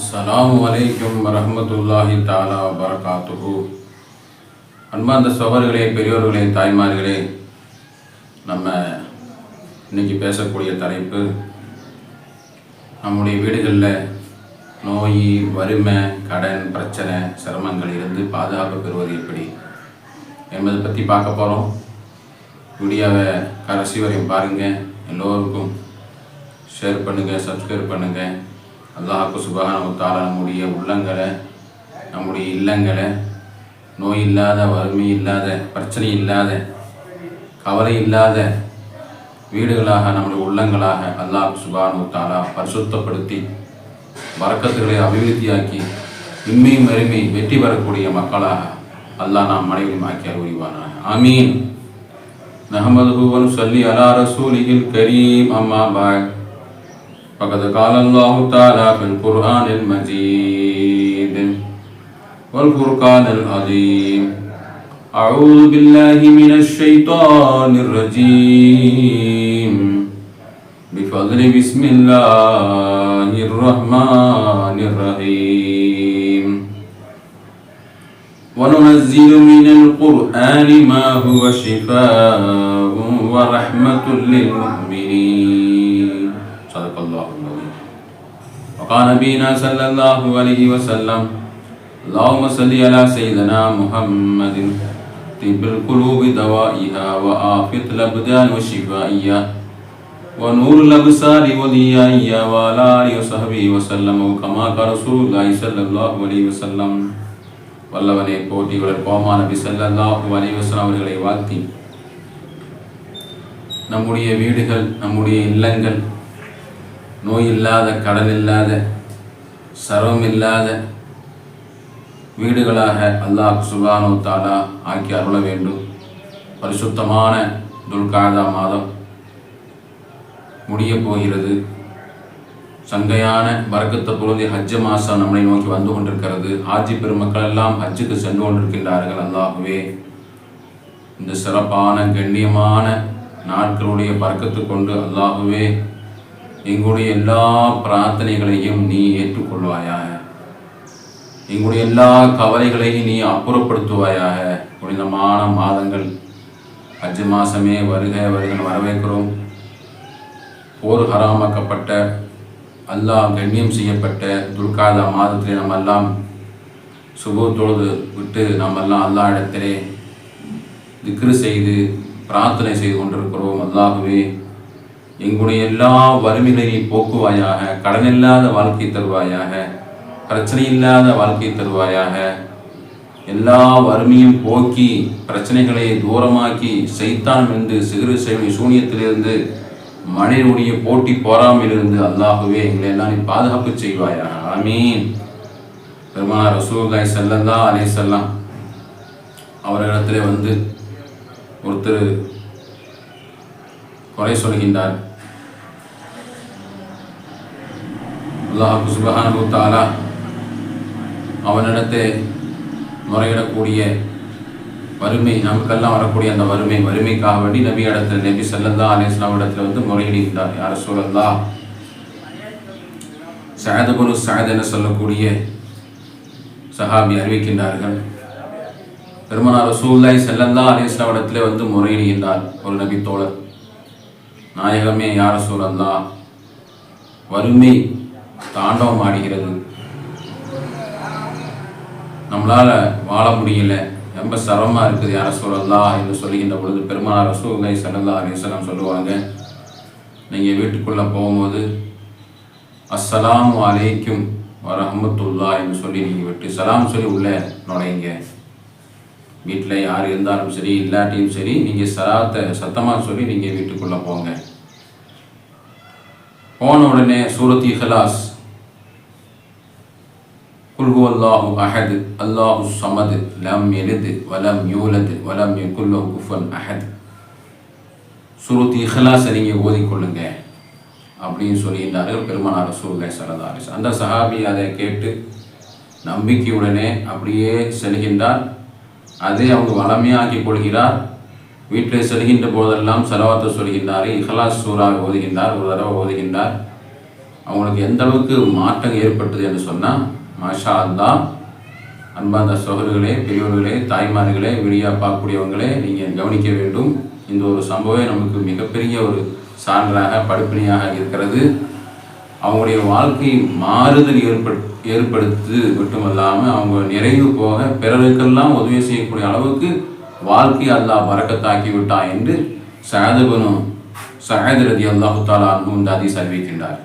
அஸ்லாம் வலைக்கம் வரமத்துல்லாஹி தாலா வரகாத்துகு அன்பார்ந்த சகோதரர்களே பெரியோர்களே தாய்மார்களே நம்ம இன்னைக்கு பேசக்கூடிய தலைப்பு நம்முடைய வீடுகளில் நோய் வறுமை கடன் பிரச்சனை சிரமங்கள் இருந்து பாதுகாப்பு பெறுவது எப்படி? என்பதை பற்றி பார்க்க போகிறோம் வீடியோவை கடைசி வரையும் பாருங்கள் எல்லோருக்கும் ஷேர் பண்ணுங்கள் சப்ஸ்கிரைப் பண்ணுங்கள் அல்லாஹுக்கு சுபஹானஹு நம்முடைய உள்ளங்களை நம்முடைய இல்லங்களை நோய் இல்லாத வறுமை இல்லாத பிரச்சனை இல்லாத கவலை இல்லாத வீடுகளாக நம்முடைய உள்ளங்களாக அல்லாஹ் சுபானு தாலா பரிசுத்தப்படுத்தி வரக்கத்துகளை அபிவிருத்தியாக்கி இன்மை அருமை வெற்றி பெறக்கூடிய மக்களாக அல்லாஹ் நாம் மனைவியும் ஆக்கி அறிவானாக ஆமீன். நஹமது சொல்லி அலா ரசூலிஹில் கரீம். அம்மா பாய் فقد قال الله تعالى في القرآن المجيد والفرقان العظيم. أعوذ بالله من الشيطان الرجيم. بفضل بسم الله الرحمن الرحيم. وننزل من القرآن ما هو شفاء ورحمة للمؤمنين. صدق الله العظيم وقال نبينا صلى الله عليه وسلم اللهم صل على سيدنا محمد طب القلوب دوائها وآفة الأبدان وشفائها ونور الأبصار وضيائها وعلى آله وصحبه وسلم وكما قال رسول الله صلى الله عليه وسلم வல்லவனை போட்டி வளர்ப்போமா நபி ஸல்லல்லாஹு அலைஹி வஸல்லம் அவர்களை வாழ்த்தி நம்முடைய வீடுகள் நம்முடைய இல்லங்கள் நோய் இல்லாத கடன் இல்லாத சர்வம் இல்லாத வீடுகளாக அல்லாஹ் சுபானு தாலா ஆக்கி அருள வேண்டும். பரிசுத்தமான துல்காதா மாதம் முடிய போகிறது. சங்கையான வரக்கத்த பொழுது ஹஜ்ஜ மாதம் நம்மளை நோக்கி வந்து கொண்டிருக்கிறது. ஆட்சி பெருமக்கள் எல்லாம் ஹஜ்ஜுக்கு சென்று கொண்டிருக்கின்றார்கள் அல்லாஹுவே. இந்த சிறப்பான கண்ணியமான நாட்களுடைய பறக்கத்து கொண்டு அல்லாஹுவே எங்களுடைய எல்லா பிரார்த்தனைகளையும் நீ ஏற்றுக்கொள்வாயாக. எங்களுடைய எல்லா கவலைகளையும் நீ அப்புறப்படுத்துவாயாக. புனிதமான மாதங்கள். அஜு மாதமே வருக வருகன் வரவேற்கிறோம். போர் ஹராமாக்கப்பட்ட அல்லாஹ் கண்ணியம் செய்யப்பட்ட துல்காதா மாதத்திலே நம்ம எல்லாம் சுபு தொழுது விட்டு நம்ம எல்லாம் அல்லா இடத்திலே திக்ரு செய்து பிரார்த்தனை செய்து கொண்டிருக்கிறோம். அல்லாகவே எங்களுடைய எல்லா வறுமைகளையும் நீ போக்குவாயாக கடனில்லாத வாழ்க்கை தருவாயாக பிரச்சனை இல்லாத வாழ்க்கை தருவாயாக எல்லா வறுமையும் போக்கி பிரச்சனைகளை தூரமாக்கி சைத்தான் என்று சிறு சேவை சூனியத்திலிருந்து மனிதனுடைய போட்டி போராமையிலிருந்து அல்லாஹுவே எங்களை எல்லாம் நீ பாதுகாப்பு செய்வாயாக. ஆமீன். பெருமானார் ரசூகாய் செல்லந்தா அலே செல்லாம் அவரிடத்திலே வந்து ஒருத்தர் குறை சொல்கின்றார். அல்லாஹு சுபஹானு தாலா அவனிடத்தை முறையிடக்கூடிய வறுமை நமக்கெல்லாம் வரக்கூடிய அந்த வறுமை வறுமைக்காக வேண்டி நபி இடத்துல நபி செல்லந்தா அலிஸ்லாம் இடத்துல வந்து முறையிடுகின்றார். யார் சூழல்லா சஹதபுரு சஹத் என சொல்லக்கூடிய சஹாபி அறிவிக்கின்றார்கள். பெருமனார் ரசூல்லாய் செல்லந்தா அலிஸ்லாம் இடத்துல வந்து முறையிடுகின்றார் ஒரு நபி தோழர். நாயகமே யார் சூழல்லா வறுமை தாண்டவம் ஆடுகிறது. நம்மளால் வாழ முடியல. ரொம்ப சிரமமாக இருக்குது யார சொல்லலா என்று சொல்லுகின்ற பொழுது பெருமாள் ரசூலை சல்லல்லா அலிஸ்லாம் சொல்லுவாங்க நீங்கள் வீட்டுக்குள்ளே போகும்போது அஸ்ஸலாமு அலைக்கும் வரஹமத்துல்லா என்று சொல்லி நீங்கள் விட்டு சலாம் சொல்லி உள்ளே நுழைங்க. வீட்டில் யார் இருந்தாலும் சரி இல்லாட்டியும் சரி நீங்கள் சலாத்தை சத்தமாக சொல்லி நீங்கள் வீட்டுக்குள்ளே போங்க. போன உடனே சூரத் இஹலாஸ் குல்ஹு அல்லாஹு அஹது அல்லாஹு சமது லம் எலிது வலம் யூலது வலம் யகுல்லு குஃபன் அஹத் சூரத் இஹலாஸை நீங்கள் ஓதிக்கொள்ளுங்க. அப்படின்னு சொல்லியிருந்தார்கள் பெருமானார் சூழ்நிலை சரதாரிஸ் அந்த சஹாபி அதை கேட்டு நம்பிக்கையுடனே அப்படியே செல்கின்றார். அதை அவங்க வளமையாக்கி கொள்கிறார். வீட்டில் செல்கின்ற போதெல்லாம் செலவாத்த சொல்கின்றார். இஹலாஸ் சூறா ஓதுகின்றார். ஒரு தடவை ஓதுகின்றார். அவங்களுக்கு எந்த அளவுக்கு மாற்றம் ஏற்பட்டது என்று சொன்னால் மாஷா அல்லா அன்பார்ந்த சோகர்களே பெரியவர்களே தாய்மார்களே வெளியாக பார்க்கக்கூடியவங்களே நீங்கள் கவனிக்க வேண்டும். இந்த ஒரு சம்பவம் நமக்கு மிகப்பெரிய ஒரு சான்றாக படிப்பினையாக இருக்கிறது. அவங்களுடைய வாழ்க்கை மாறுதல் ஏற்பட் ஏற்படுத்து மட்டுமல்லாமல் அவங்க நிறைவு போக பிறருக்கெல்லாம் உதவி செய்யக்கூடிய அளவுக்கு வாழ்க்கை அல்லாஹ் பறக்கத்தாக்கி விட்டான் என்று சஹதபனும் சஹத் ரதி அல்லாஹு தாலா அன்பு இந்த அதிஸ் அறிவிக்கின்றார்.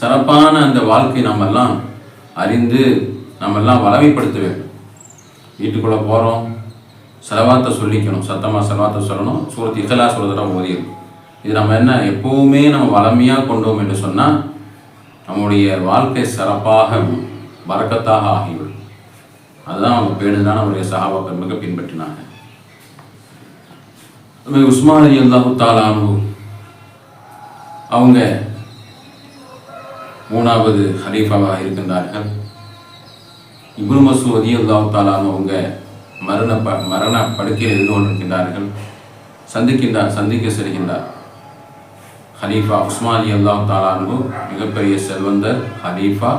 சிறப்பான அந்த வாழ்க்கை நம்மெல்லாம் அறிந்து நம்மெல்லாம் வளமைப்படுத்த வேண்டும். வீட்டுக்குள்ளே போகிறோம் செலவாத்தை சொல்லிக்கணும். சத்தமாக செலவாத்தை சொல்லணும். சூரத் இத்தலா சொல்கிறதெல்லாம் ஓதியது இது நம்ம என்ன எப்போவுமே நம்ம வளமையாக கொண்டோம் என்று சொன்னால் நம்முடைய வாழ்க்கை சிறப்பாக வரக்கத்தாக ஆகிவிடும். அதுதான் அவங்க பேணுதான் நம்முடைய சகாபாக்கள் மிக பின்பற்றினாங்க. உஸ்மான் அலி அல்லாஹு தாலானு அவங்க மூணாவது ஹலீஃபாவாக இருக்கின்றார்கள். இப்னு மசூத் அலி அல்லாஹு அவங்க மரண ப மரண படுக்கையில் இருந்து கொண்டிருக்கின்றார்கள். சந்திக்கின்றார் சந்திக்க செல்கின்றார். ஹலீஃபா உஸ்மான் அலி அல்லாஹ் தாலானு மிகப்பெரிய செல்வந்தர் ஹலீஃபா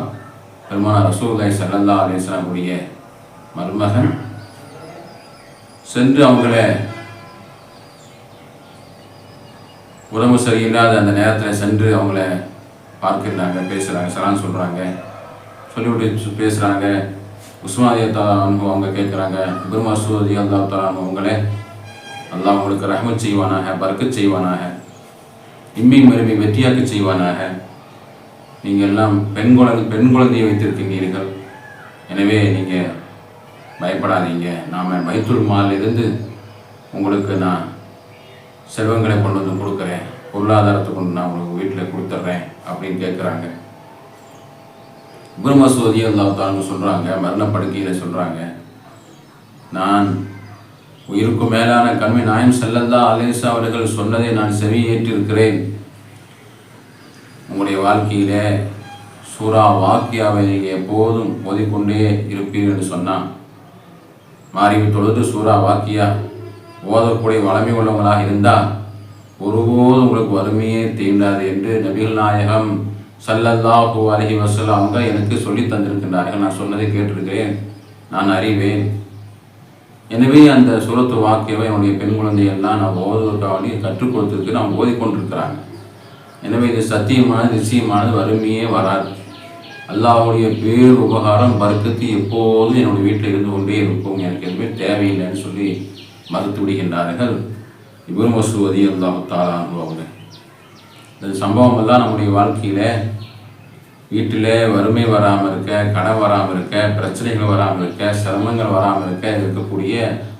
பெருமான ரசூல்லாய் சல்லல்லா அலிஸ்லாமுடைய மருமகன். சென்று அவங்கள உடம்பு சரியில்லாத அந்த நேரத்தில் சென்று அவங்கள பார்க்கிறாங்க பேசுகிறாங்க சலான் சொல்கிறாங்க சொல்லிவிட்டு பேசுகிறாங்க உஸ்மாதியத்தா அனுபவம் அவங்க கேட்குறாங்க இப்ரமா சூதி அல்லா தாலானு அவங்களே அல்லாஹ் உங்களுக்கு ரஹமத் செய்வானாக பறக்கச் செய்வானாக இம்மை மருமை வெற்றியாக்க செய்வானாக. நீங்கள் எல்லாம் பெண் குழந்தை பெண் குழந்தையை வைத்திருக்கின்றீர்கள். எனவே நீங்கள் பயப்படாதீங்க. நாம் பைத்துல் மாலிலிருந்து உங்களுக்கு நான் செல்வங்களை கொண்டு வந்து கொடுக்குறேன். பொருளாதாரத்தை கொண்டு நான் உங்களுக்கு வீட்டில் கொடுத்துட்றேன் அப்படின்னு கேட்குறாங்க. பிரம்மசோதி அல்லாத்தான்னு சொல்கிறாங்க மரணப்படுக்கையில் சொல்கிறாங்க நான் உயிருக்கு மேலான கண்மை நாயம் செல்லந்தா அலேசா அவர்கள் சொன்னதை நான் செவியேற்றிருக்கிறேன் உங்களுடைய வாழ்க்கையில் சூரா வாக்கியாவை நீங்கள் எப்போதும் ஓதிக்கொண்டே இருப்பீர்கள் என்று சொன்னான். மாறிவி தொழுது சூரா வாக்கியா ஓதக்கூடிய வளமை உள்ளவங்களாக இருந்தால் ஒருபோதும் உங்களுக்கு வறுமையே தீண்டாது என்று நபிகள் நாயகம் சல்லல்லாஹு அலஹி வசல் அவங்க எனக்கு சொல்லி தந்திருக்கின்றார்கள். நான் சொன்னதை கேட்டிருக்கிறேன். நான் அறிவேன். எனவே அந்த சுரத்து வாக்கியவை என்னுடைய பெண் குழந்தையெல்லாம் நான் ஓதுவதற்காக கற்றுக் கொடுத்துருக்கு. நான் ஓதிக்கொண்டிருக்கிறாங்க. எனவே இது சத்தியமானது நிச்சயமானது வறுமையே வராது. அல்லாஹுடைய பேர் உபகாரம் பறக்கத்து எப்போதும் என்னுடைய வீட்டில் இருந்து கொண்டே இருக்கும். எனக்கு எதுவுமே தேவையில்லைன்னு சொல்லி மறுத்து விடுகின்றார்கள். இபுர் மசூதி அல்லாஹு தாலான் அவங்க இந்த சம்பவம் எல்லாம் நம்முடைய வாழ்க்கையில் வீட்டில் வறுமை வராமல் இருக்க கடன் வராமல் இருக்க பிரச்சனைகள் வராமல் இருக்க சிரமங்கள் வராமல் இருக்க இருக்கக்கூடிய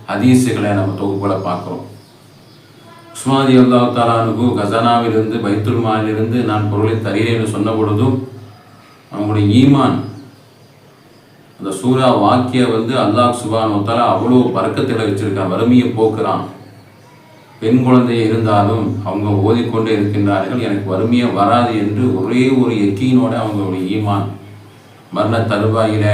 ஹதீஸுகளை நம்ம தொகுப்பில் பார்க்குறோம். உஸ்மாதி அல்லா தாலானுக்கு கசானாவிலிருந்து பைத்துல் மாலிலிருந்து நான் பொருளை தருகிறேன் என்று சொன்ன பொழுதும் அவங்களுடைய ஈமான் அந்த சூரா வாக்கிய வந்து அல்லாஹ் சுபான் ஒத்தாலா அவ்வளோ பறக்கத்தில் வச்சுருக்கான் வறுமையை போக்குறான். பெண் குழந்தை இருந்தாலும் அவங்க ஓதிக்கொண்டே இருக்கின்றார்கள். எனக்கு வறுமையே வராது என்று ஒரே ஒரு எக்கியினோட அவங்களுடைய ஈமான். மரண தருவாயில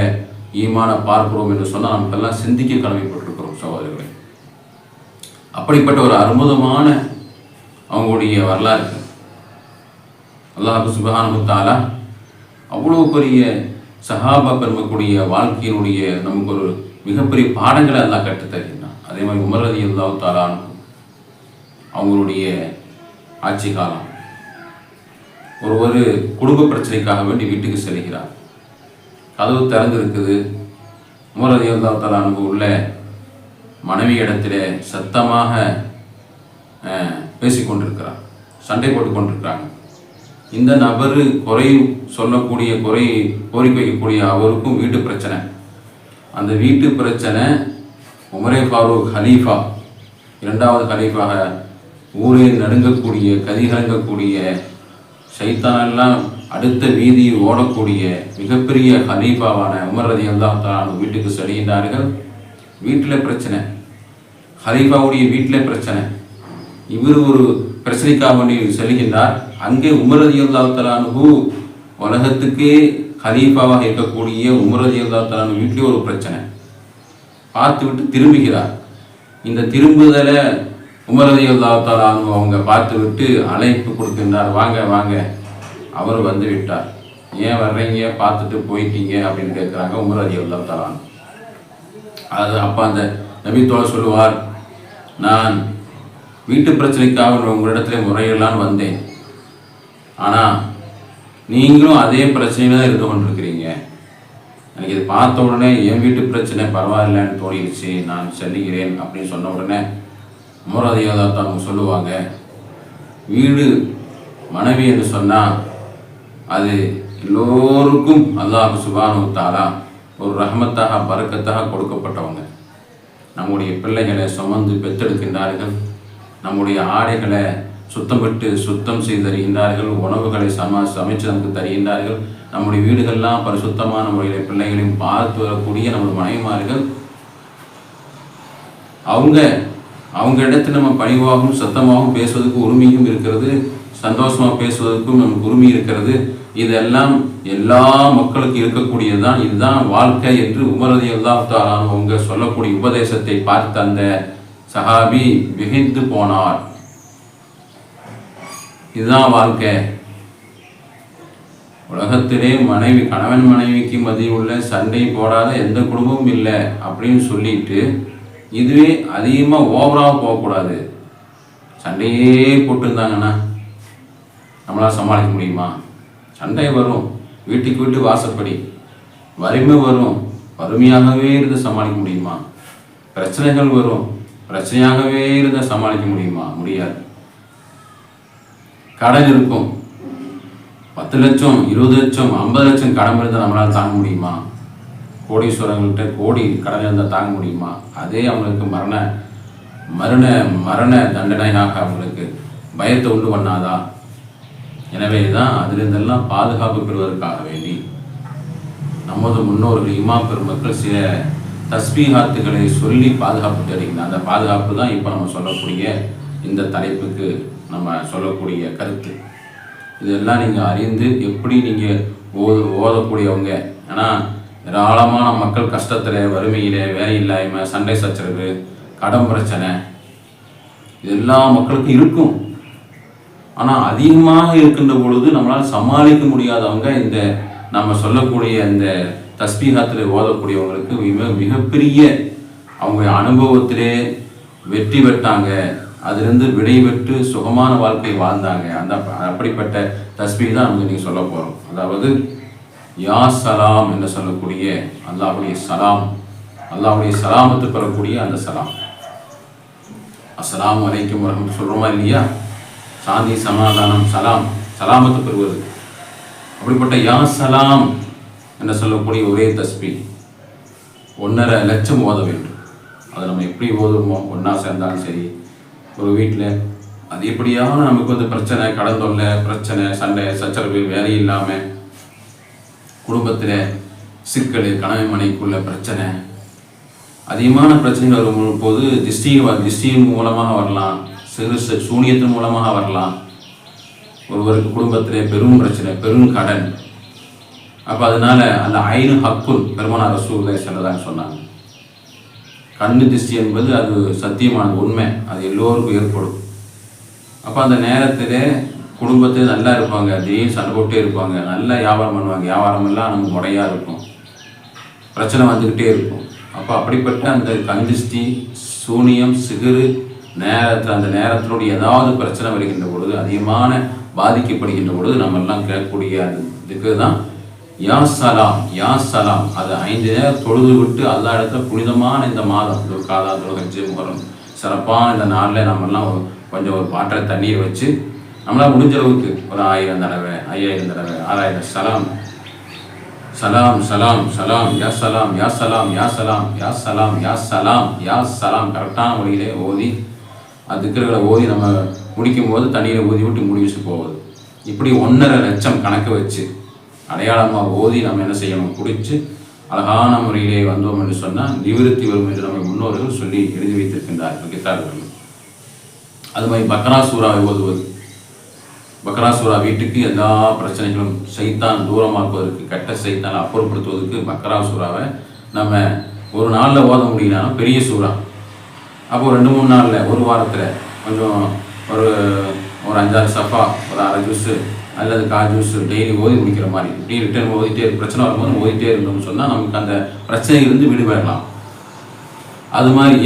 ஈமான பார்க்கிறோம் என்று சொன்னால் நமக்கெல்லாம் சிந்திக்க கடமைப்பட்டிருக்கிறோம் சகோதரர்களே. அப்படிப்பட்ட ஒரு அற்புதமான அவங்களுடைய வரலாறு. அல்லாஹு சுபஹானு அவ்வளோ பெரிய சஹாபா பெருமக்கூடிய வாழ்க்கையினுடைய நமக்கு ஒரு மிகப்பெரிய பாடங்களை எல்லாம் கற்றுத்தருகின்றான். அதே மாதிரி உமரதி அல்லாஹ் அவங்களுடைய ஆட்சி காலம். ஒரு ஒரு குடும்ப பிரச்சனைக்காக வேண்டி வீட்டுக்கு செல்கிறார். கதவு திறந்திருக்குது. உமரதி அனுபவம் உள்ள மனைவி இடத்துல சத்தமாக பேசிக்கொண்டிருக்கிறார். சண்டை போட்டு கொண்டிருக்கிறாங்க. இந்த நபர் குறை சொல்லக்கூடிய குறை கோரிக்கை வைக்கக்கூடிய அவருக்கும் வீட்டு பிரச்சனை. அந்த வீட்டு பிரச்சனை உமரே ஃபாரூக் ஹலீஃபா இரண்டாவது ஹலீஃபாக ஊரே நடுங்கக்கூடிய கதிகலங்கக்கூடிய சைத்தானெல்லாம் அடுத்த வீதியில் ஓடக்கூடிய மிகப்பெரிய ஹலீஃபாவான உமர் ரதி அல்லாஹான் வீட்டுக்கு செல்கின்றார்கள். வீட்டில் பிரச்சனை. ஹலீஃபாவுடைய வீட்டில் பிரச்சனை. இவர் ஒரு பிரச்சனைக்காக வேண்டி செல்கின்றார். அங்கே உமரதி அல்லாத்தலானு உலகத்துக்கே ஹலீஃபாவாக இருக்கக்கூடிய உமரதி அல்லாத்தலானு வீட்டிலே ஒரு பிரச்சனை. பார்த்து விட்டு திரும்புகிறார். இந்த திரும்புதலை உமரதி அல்லாத்தலானு அவங்க பார்த்து விட்டு அழைப்பு கொடுக்கின்றார். வாங்க வாங்க. அவர் வந்து விட்டார். ஏன் வர்றீங்க? பார்த்துட்டு போயிட்டீங்க அப்படின்னு கேட்குறாங்க உமர் அலி அது அப்போ அந்த நபித்தோட சொல்லுவார் நான் வீட்டு பிரச்சனைக்காக உங்களிடத்துல முறையிடலான்னு வந்தேன். ஆனால் நீங்களும் அதே பிரச்சனையில் தான் இருந்து கொண்டிருக்கிறீங்க. எனக்கு இது பார்த்த உடனே என் வீட்டு பிரச்சனை பரவாயில்லன்னு தோணிடுச்சு நான் செல்லுகிறேன் அப்படின்னு சொன்ன உடனே முரதியாதான் அவங்க சொல்லுவாங்க. வீடு மனைவி என்று சொன்னால் அது எல்லோருக்கும் அல்லாஹ் சுபானுத்தாலா ஒரு ரஹமத்தாக பறக்கத்தாக கொடுக்கப்பட்டவங்க. நம்முடைய பிள்ளைகளை சுமந்து பெற்றெடுக்கின்றார்கள். நம்முடைய ஆடைகளை சுத்தமிட்டு சுத்தம் செய்து தருகின்றார்கள். உணவுகளை சம சமைச்சு நமக்கு தருகின்றார்கள். நம்முடைய வீடுகள்லாம் பரிசுத்தமான முறையில் பிள்ளைகளையும் பார்த்து வரக்கூடிய நம்முடைய மனைவிமார்கள் அவங்க அவங்க இடத்துல நம்ம பணிவாகவும் சத்தமாகவும் பேசுவதற்கு உரிமையும் இருக்கிறது. சந்தோஷமாக பேசுவதற்கும் நமக்கு உரிமை இருக்கிறது. இதெல்லாம் எல்லா மக்களுக்கும் இருக்கக்கூடியது தான் இதுதான் வாழ்க்கை என்று உமரதி அவங்க சொல்லக்கூடிய உபதேசத்தை பார்த்த அந்த சஹாபி மிகைந்து போனார். இதுதான் வாழ்க்கை. உலகத்திலே மனைவி கணவன் மனைவிக்கு மதியுள்ள உள்ள சண்டை போடாத எந்த குடும்பமும் இல்லை அப்படின்னு சொல்லிட்டு இதுவே அதிகமாக ஓவராக போகக்கூடாது. சண்டையே போட்டுருந்தாங்கன்னா நம்மளால் சமாளிக்க முடியுமா? சண்டை வரும். வீட்டுக்கு வீட்டு வாசப்படி வறுமை வரும். வறுமையாகவே இருந்து சமாளிக்க முடியுமா? பிரச்சனைகள் வரும். பிரச்சனையாகவே இருந்து சமாளிக்க முடியுமா? முடியாது. கடன் இருக்கும். பத்து லட்சம் இருபது லட்சம் ஐம்பது லட்சம் கடன் இருந்தால் நம்மளால் தாங்க முடியுமா? கோடீஸ்வரங்கள்கிட்ட கோடி கடன் இருந்தால் தாங்க முடியுமா? அதே அவங்களுக்கு மரண மரண மரண தண்டனையாக அவங்களுக்கு. பயத்தை உண்டு பண்ணாதா? எனவே தான் அதிலிருந்தெல்லாம் பாதுகாப்பு பெறுவதற்காக வேண்டி நமது முன்னோர்கள் இமா பெருமக்கள் சில தஸ்பீகாத்துகளை சொல்லி பாதுகாப்பு தருகின்றன அந்த பாதுகாப்பு தான் இப்போ நம்ம சொல்லக்கூடிய இந்த தலைப்புக்கு நம்ம சொல்லக்கூடிய கருத்து. இதெல்லாம் நீங்கள் அறிந்து எப்படி நீங்கள் ஓத ஓதக்கூடியவங்க. ஆனால் ஏராளமான மக்கள் கஷ்டத்தில் வறுமையிலே வேலை இல்லாமல் சண்டை சச்சரவு கடன் பிரச்சனை இது எல்லா மக்களுக்கும் இருக்கும். ஆனால் அதிகமாக இருக்கின்ற பொழுது நம்மளால் சமாளிக்க முடியாதவங்க இந்த நம்ம சொல்லக்கூடிய இந்த தஸ்பீகாத்தில் ஓதக்கூடியவங்களுக்கு மிக மிகப்பெரிய அவங்க அனுபவத்திலே வெற்றி பெற்றாங்க. அதுலேருந்து விடைபெற்று சுகமான வாழ்க்கை வாழ்ந்தாங்க. அந்த அப்படிப்பட்ட தஸ்பீ தான் நமக்கு நீங்கள் சொல்ல போகிறோம் அதாவது யா சலாம் என்று சொல்லக்கூடிய அல்லாஹுடைய சலாம். அல்லாஹுடைய சலாமத்து பெறக்கூடிய அந்த சலாம். அஸ்லாம் அலைக்கும் வரகம் சொல்கிறோமா இல்லையா? சாந்தி சமாதானம் சலாம். சலாமத்து பெறுவது. அப்படிப்பட்ட யா சலாம் என்று சொல்லக்கூடிய ஒரே தஸ்பி. ஒன்றரை லட்சம் ஓத வேண்டும். அதை நம்ம எப்படி ஓதுவோமோ ஒன்றா சேர்ந்தாலும் சரி. ஒரு வீட்டில் அது எப்படியான நமக்கு வந்து பிரச்சனை கடன் தொல்லை பிரச்சனை சண்டை சச்சரவு வேலை இல்லாமல் குடும்பத்தில் சிக்கல் கணவன் மனைக்குள்ள பிரச்சனை அதிகமான பிரச்சனைகள் வரும் போது திஷ்டியின் திஷ்டியின் மூலமாக வரலாம் சிறு சூனியத்தின் மூலமாக வரலாம். ஒருவருக்கு குடும்பத்திலே பெரும் பிரச்சனை பெரும் கடன். அப்போ அதனால அந்த ஐநு ஹக்குன் பெருமானார் ரசூலை செல்லதான்னு சொன்னாங்க. கண்ணு திஷ்டி என்பது அது சத்தியமான உண்மை அது எல்லோருக்கும் ஏற்படும். அப்போ அந்த நேரத்தில் குடும்பத்தில் நல்லா இருப்பாங்க திடீர்னு சண்டை போட்டே இருப்பாங்க நல்லா வியாபாரம் பண்ணுவாங்க. வியாபாரம் எல்லாம் நமக்கு முறையாக இருக்கும். பிரச்சனை வந்துக்கிட்டே இருக்கும். அப்போ அப்படிப்பட்ட அந்த கந்திஷ்டி சூனியம் சிகுறு நேரத்தில் அந்த நேரத்தினுடைய ஏதாவது பிரச்சனை வருகின்ற பொழுது அதிகமான பாதிக்கப்படுகின்ற பொழுது நம்ம எல்லாம் கேட்கக்கூடிய அது இதுக்கு தான் யா சலாம் யா சலாம். அது ஐந்து நேரம் தொழுது விட்டு அல்லா இடத்துல புனிதமான இந்த மாதம் துர்காதா துர்கஜி முகரம் சிறப்பான இந்த நாளில் நம்மெல்லாம் கொஞ்சம் ஒரு பாட்டில் தண்ணியை வச்சு நம்மளால் முடிஞ்ச அளவுக்கு ஒரு ஆயிரம் தடவை ஐயாயிரம் தடவை ஆறாயிரம் சலாம். சலாம் சலாம் சலாம் யா சலாம் யா சலாம் யா சலாம் யா சலாம் யா சலாம் யா சலாம். கரெக்டான மொழியிலே ஓதி அது ஓதி நம்ம முடிக்கும் போது தண்ணியில் ஊதி விட்டு முடி வச்சு போகுது. இப்படி ஒன்றரை லட்சம் கணக்கு வச்சு அடையாளமாக ஓதி நம்ம என்ன செய்யணும்? குடித்து அழகான முறையிலே வந்தோம் என்று சொன்னால் நிவிருத்தி வரும் என்று நம்ம முன்னோர்கள் சொல்லி எழுதி வைத்திருக்கின்றார்கள். கித்தார்கள். அது மாதிரி பக்ரா சூறாவை ஓதுவது பக்ரா வீட்டுக்கு எல்லா பிரச்சனைகளும் சைத்தான் தூரமாக்குவதற்கு கெட்ட சைத்தான் அப்புறப்படுத்துவதற்கு பக்ரா நம்ம ஒரு நாளில் ஓத முடியலனா பெரிய சூறா. அப்போ ரெண்டு மூணு நாளில் ஒரு வாரத்தில் கொஞ்சம் ஒரு ஒரு அஞ்சாறு சஃபா ஒரு அரை ஜூஸு அல்லது காஜூஸ் டெய்லி ஓதி முடிக்கிற மாதிரி. இப்படி ரிட்டர்ன் ஓதிட்டே பிரச்சனை வரும்போது ஓதிட்டே இருந்தோம்னு சொன்னால் நமக்கு அந்த பிரச்சனையிலிருந்து விடுபடலாம். அது மாதிரி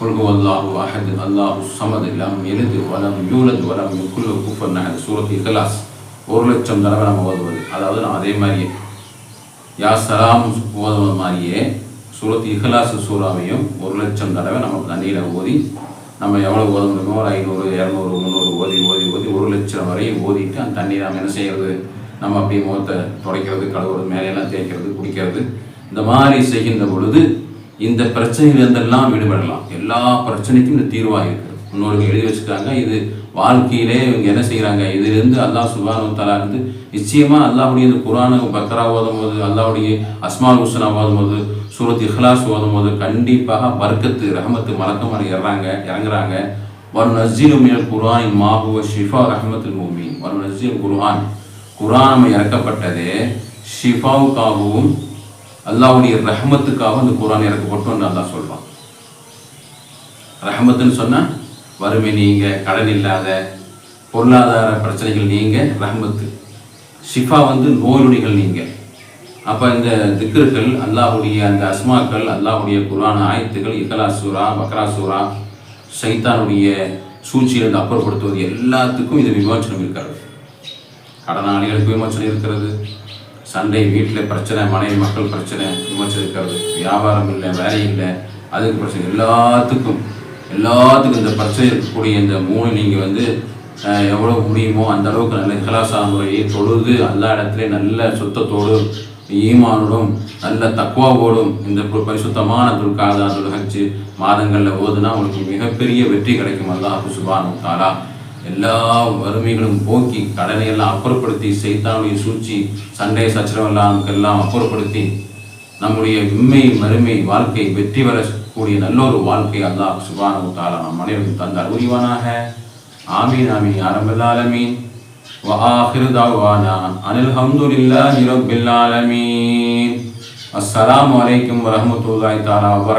قل هو الله அல்லாஹு الله الصمد لم يلد எழுது يولد ولم يكن له كفوا நஹது சூரத் இஹ்லாஸ் ஒரு லட்சம் தடவை நம்ம ஓதுவது அதாவது நான் அதே மாதிரியே. யா சலாம் ஓதுவது மாதிரியே. சூரத் இஹ்லாஸ் சூறாவையும் ஒரு லட்சம் தடவை நம்ம தண்ணியில் ஓதி நம்ம எவ்வளோ ஓத முடியுமோ ஒரு ஐநூறு இரநூறு முந்நூறு ஓதி ஓதி ஓதி ஒரு லட்சம் வரையும் ஓதிட்டு அந்த தண்ணி நம்ம என்ன செய்யறது? நம்ம அப்படியே முகத்தை துடைக்கிறது கழுவுறது மேலையெல்லாம் தேய்க்கிறது குடிக்கிறது. இந்த மாதிரி செய்கின்ற பொழுது இந்த பிரச்சனையிலிருந்தெல்லாம் விடுபடலாம். எல்லா பிரச்சனைக்கும் இந்த தீர்வாக இருக்குது. முன்னோர்கள் எழுதி வச்சுருக்காங்க இது வாழ்க்கையிலே இவங்க என்ன செய்கிறாங்க இதுலேருந்து அல்லாஹ் சுபானு தலா இருந்து நிச்சயமாக அல்லாவுடைய இந்த குரானு பக்ரா ஓதும் போது அல்லாவுடைய அஸ்மால் ஹுசனா ஓதும் போது சூரத் இஹ்லாஸ் ஓதும் போது கண்டிப்பாக பர்க்கத்து ரஹமத்து மலக்கமாக இறங்குறாங்க இறங்குறாங்க. வரும் நஸ்ஜீல் மினல் குரான் மாஹுவ ஷிஃபா ரஹமத்துல் மூமீன் வரும் நசீல் குர்ஆன் குரான் இறக்கப்பட்டதே ஷிஃபாவுக்காகவும் அல்லாவுடைய ரஹமத்துக்காக அந்த குரான் எனக்கு இறக்கப்பட்டோன்னு அல்லா சொல்கிறான் ரஹமத்துன்னு சொன்னால் வறுமை நீங்க கடன் இல்லாத பொருளாதார பிரச்சனைகள் நீங்க ரஹமத்து. ஷிஃபா வந்து நோயுடிகள் நீங்க. அப்போ இந்த திக்ருக்கள் அல்லாஹுடைய அந்த அஸ்மாக்கள் அல்லாஹுடைய குரான ஆயத்துக்கள் இகலா சூரா பக்ரா சூரா சைத்தானுடைய சூழ்ச்சியிலிருந்து அப்புறப்படுத்துவது எல்லாத்துக்கும் இது விமோச்சனம் இருக்கிறது. கடனாளிகளுக்கு விமோச்சனம் இருக்கிறது. சண்டை வீட்டில் பிரச்சனை மனைவி மக்கள் பிரச்சனை விமர்சிக்கிறது வியாபாரம் இல்லை வேலை இல்லை அதுக்கு பிரச்சனை. எல்லாத்துக்கும் எல்லாத்துக்கும் இந்த பிரச்சனை இருக்கக்கூடிய இந்த மூணு நீங்கள் வந்து எவ்வளோ முடியுமோ அந்த அளவுக்கு நல்ல கலாசார முறையை தொழுது எல்லா இடத்துலையும் நல்ல சுத்தத்தோடு ஈமானோடும் நல்ல தக்குவாவோடும் இந்த பரிசுத்தமான துர்காதா துல்ஹஜ் மாதங்களில் ஓதுனா உங்களுக்கு மிகப்பெரிய வெற்றி கிடைக்கும். அல்லாஹ் சுபானு தாலா. எல்லா வறுமைகளும் போக்கி கடனை எல்லாம் அப்புறப்படுத்தி சைத்தானுடைய சூழ்ச்சி சண்டை சச்சரவு எல்லாம் எல்லாம் அப்புறப்படுத்தி நம்முடைய உண்மை மறுமை வாழ்க்கை வெற்றி பெறக்கூடிய நல்ல ஒரு வாழ்க்கை அல்லாஹ் சுபானு தாலா நம் அனைவருக்கும் தந்தார் உரிவானாக ஆமீன் ஆமீன் ஆரம்பல் ஆலமீன் وآخر دعوانا أن الحمد لله رب العالمين السلام عليكم ورحمة الله تعالى وبركاته